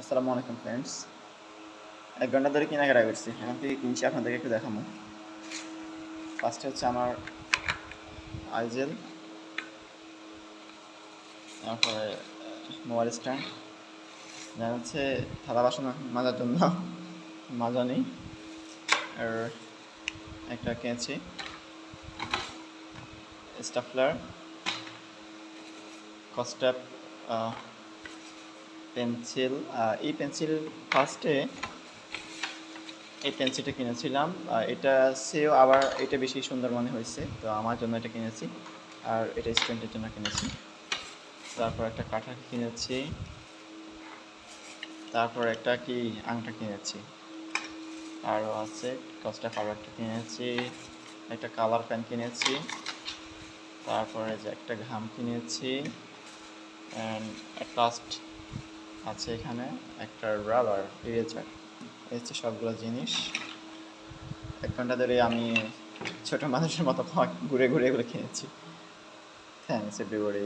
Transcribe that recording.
আসসালামু আলাইকুম ফ্রেন্ডস এক ঘণ্টা ধরে কেনাকাটা করছি। এখান থেকে কিনছি, আপনাদেরকে একটু দেখাবো। ফার্স্টে হচ্ছে আমার আইজেল, তারপরে, মোবাইল স্ট্যান্ড যা হচ্ছে থালা বাসন মাজার জন্য। মাজানি আর একটা কেঁচি, স্টাফলার কস্টাপ পেন্সিল এই পেন্সিল ফার্স্টে এই পেন্সিলটা কিনেছিলাম। এটা সেও আবার এটা বেশি সুন্দর মনে হয়েছে, তো আমার জন্য এটা কিনেছি। আর এটা স্টুডেন্টের জন্য কিনেছি। তারপর একটা কাঠা কিনেছি। তারপর একটা কি, আংটা কিনেছি। আরও আছে কস্টা একটা কিনেছি। একটা কালার প্যান কিনেছি। তারপরে যে একটা ঘাম কিনেছি। অ্যান্ড লাস্ট আছে এখানে একটা রাবার ইরেজার এই হচ্ছে সবগুলো জিনিস। এক ঘণ্টা ধরে আমি ছোট মানুষের মতো ঘুরে ঘুরে এগুলো কিনেছি থ্যাংকস এভরিবডি